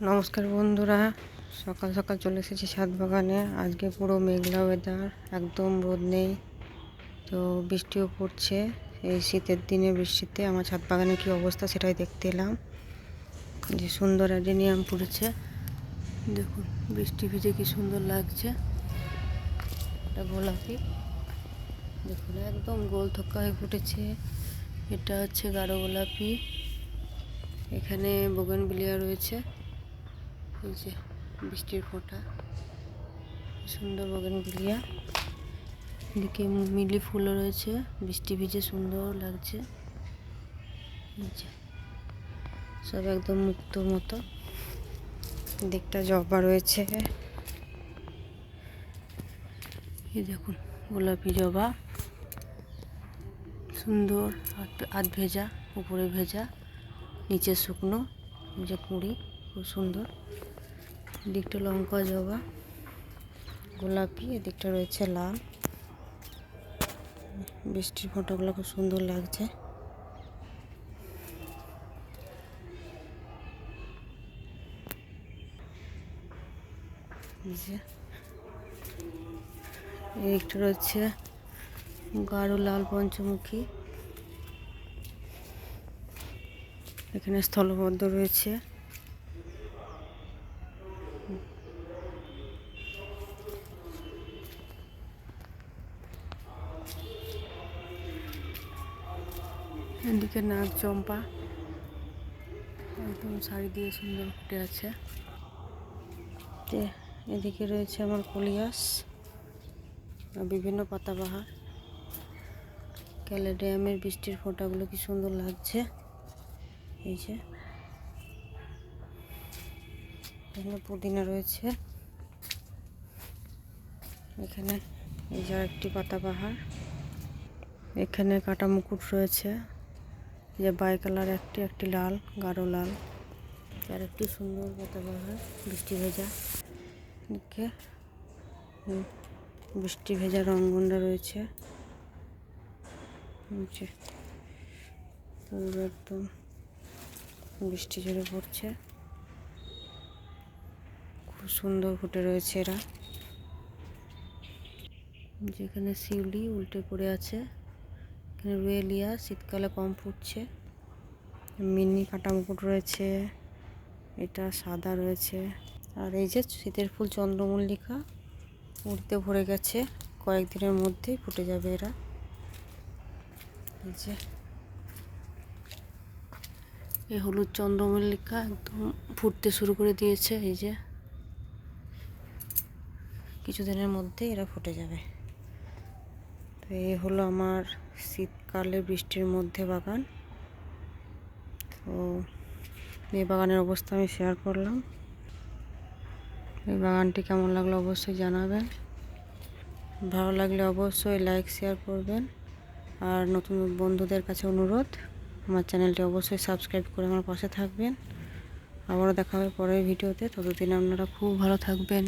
নমস্কার বন্ধুরা, সকাল সকাল চলে এসেছি ছাদ বাগানে। আজকে পুরো মেঘলা ওয়েদার একদম রোদ নেই। তো বৃষ্টিও পড়ছে। এই শীতের দিনে বৃষ্টিতে আমার ছাদ বাগানে কী অবস্থা সেটাই দেখতে এলাম। যে সুন্দর অ্যাডেনিয়াম পড়েছে। দেখুন, বৃষ্টি ভিজে কি সুন্দর লাগছে। এটা গোলাপি। দেখুন, একদম গোল থক্কা হয়ে ফুটেছে। এটা হচ্ছে গাঢ় গোলাপি। এখানে বোগেনভিলিয়া রয়েছে। যে বৃষ্টির ফোঁটা। সুন্দর বোগেনভিলিয়া এদিকে মিলি ফুলও রয়েছে, বৃষ্টি ভিজে সুন্দর লাগছে। সব একদম মুক্তর মতো। দিকটা জবা রয়েছে। এই দেখুন, গোলাপি জবা। সুন্দর আধ ভেজা, উপরে ভেজা, নিচে শুকনো যে কুঁড়ি, খুব সুন্দর। এদিকটা লঙ্কা, জবা, গোলাপি, এদিকটা রয়েছে লাল। বৃষ্টির ফোঁটাগুলো খুব সুন্দর লাগছে। এদিকটা রয়েছে গাঢ় লাল পঞ্চমুখী। এখানে স্থলবদ্ধ রয়েছে। এদিকে নাক চম্পা। একদম শাড়ি দিয়ে সুন্দর ফুটে আছে। এদিকে রয়েছে আমার কলিয়াস বিভিন্ন পাতাবাহার। ক্যালেডিয়ামের বৃষ্টির ফোঁটাগুলো কি সুন্দর লাগছে। এই যে। এখানে পুদিনা রয়েছে। এখানে এই যে একটি পাতাবাহার। এখানে কাটা মুকুট রয়েছে। যে বাই কালার একটি একটি লাল গাঢ় লাল। আর একটি সুন্দর পাতাবাহার বৃষ্টি ভেজা। হুম, বৃষ্টি ভেজা রঙ্গনটা রয়েছে। একদম বৃষ্টি ঝরে পড়ছে। খুব সুন্দর ফুটে রয়েছে এরা। যেখানে শিউলি উল্টে পড়ে আছে। রুয়েলিয়া শীতকালে কম ফুটছে। মিনি কাটা মুকুট রয়েছে, এটা সাদা রয়েছে। আর এই যে শীতের ফুল চন্দ্রমল্লিকা, উড়তে ভরে গেছে, কয়েকদিনের মধ্যেই ফুটে যাবে এরা। এই যে এই হলুদ চন্দ্রমল্লিকা একদম ফুটতে শুরু করে দিয়েছে, এই যে। কিছুদিনের মধ্যে এরা ফুটে যাবে। তো এই হলো আমার শীতকালে বৃষ্টির মধ্যে বাগান। তো এই বাগানের অবস্থা আমি শেয়ার করলাম। এই বাগানটি কেমন লাগল অবশ্যই জানাবেন। ভালো লাগলে অবশ্যই লাইক শেয়ার করবেন। আর নতুন বন্ধুদের কাছে অনুরোধ, আমার চ্যানেলটি অবশ্যই সাবস্ক্রাইব করে আমার পাশে থাকবেন। আবারও দেখা হবে পরের ভিডিওতে। ততদিন আপনারা খুব ভালো থাকবেন।